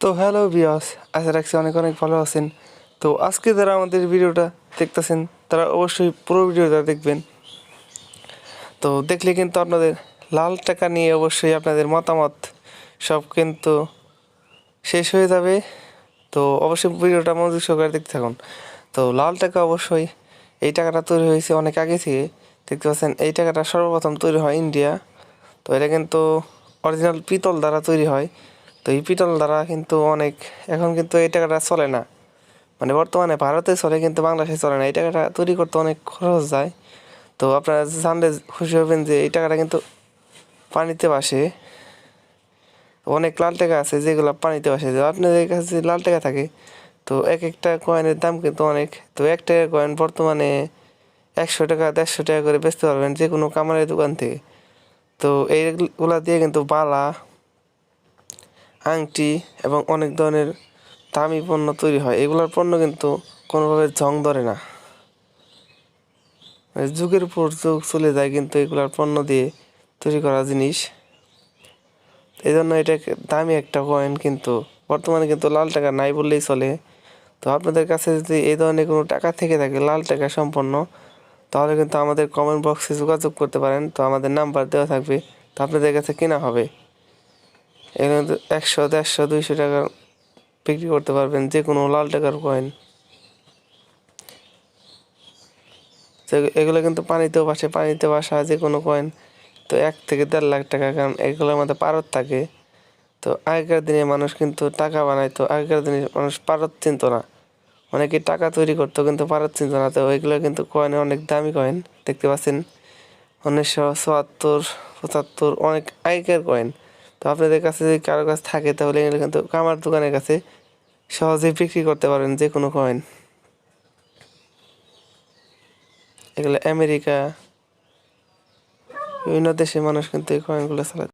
তো হ্যালো বিয়াস আশা রাখছি অনেক অনেক ভালো আছেন। তো আজকে যারা আমাদের ভিডিওটা দেখতেছেন, তারা অবশ্যই পুরো ভিডিওটা দেখবেন। তো দেখলে কিন্তু আপনাদের লাল টাকা নিয়ে অবশ্যই আপনাদের মতামত সব কিন্তু শেষ হয়ে যাবে। তো অবশ্যই ভিডিওটা মনোযোগ সহকারে দেখতে থাকুন। তো লাল টাকা অবশ্যই এই টাকাটা তৈরি হয়েছে অনেক আগে থেকে। দেখতে পাচ্ছেন, এই টাকাটা সর্বপ্রথম তৈরি হয় ইন্ডিয়া। তো এটা কিন্তু অরিজিনাল পিতল দ্বারা তৈরি হয়। তো এই পিতল দ্বারা কিন্তু অনেক, এখন কিন্তু এই টাকাটা চলে না। মানে বর্তমানে ভারতে চলে কিন্তু বাংলাদেশে চলে না। এই টাকাটা তৈরি করতে অনেক খরচ যায়। তো আপনারা জানলে খুশি হবেন যে এই টাকাটা কিন্তু পানিতে ভাসে। অনেক লাল টাকা আছে যেগুলো পানিতে তো আপনাদের কাছে লাল টাকা থাকে, তো এক একটা কয়েনের দাম কিন্তু অনেক। তো এক টাকা কয়েন বর্তমানে একশো টাকা, দেড়শো টাকা করে বেচতে পারবেন যে কোনো কামারের দোকান থেকে। তো এইগুলা দিয়ে কিন্তু বালা আংটি এবং অনেক ধরনের দামি পণ্য তৈরি হয়। এগুলোর পণ্য কিন্তু কোনোভাবে জং ধরে না। মানে যুগের পর যুগ চলে যায় কিন্তু এগুলার পণ্য দিয়ে তৈরি করা জিনিস। এই জন্য এটা দামি একটা কয়েন কিন্তু বর্তমানে কিন্তু লাল টাকা নাই বললেই চলে। তো আপনাদের কাছে যদি এই ধরনের কোনো টাকা থেকে থাকে, লাল টাকা সম্পন্ন, তাহলে কিন্তু আমাদের কমেন্ট বক্সে যোগাযোগ করতে পারেন। তো আমাদের নাম্বার দেওয়া থাকবে। তো আপনাদের কাছে কেনা হবে। এখানে একশো, দেড়শো, দুইশো টাকা বিক্রি করতে পারবেন, যে কোনো লাল টাকার কয়েন এগুলো কিন্তু পানিতেও বাসে পানিতে বাসা যে কোনো কয়েন তো এক থেকে দেড় লাখ টাকা, কারণ এগুলোর মধ্যে পারত থাকে। তো আগেকার দিনে মানুষ কিন্তু টাকা বানাইতো আগেকার দিনে মানুষ পারদ চিনত না। অনেকে টাকা তৈরি করতো, কিন্তু পারদ চিনত না। তো ওইগুলো কিন্তু কয়েনে অনেক দামি কয়েন দেখতে পাচ্ছেন। উনিশশো চুয়াত্তর, পঁচাত্তর, অনেক আগেকার কয়েন তো আপনাদের কাছে যদি কারও কাছে থাকে, তাহলে এগুলো কিন্তু কামার দোকানের কাছে সহজেই বিক্রি করতে পারেন যে কোনো কয়েন এগুলো আমেরিকা, বিভিন্ন দেশের মানুষ কিন্তু এই কয়েনগুলো চালায়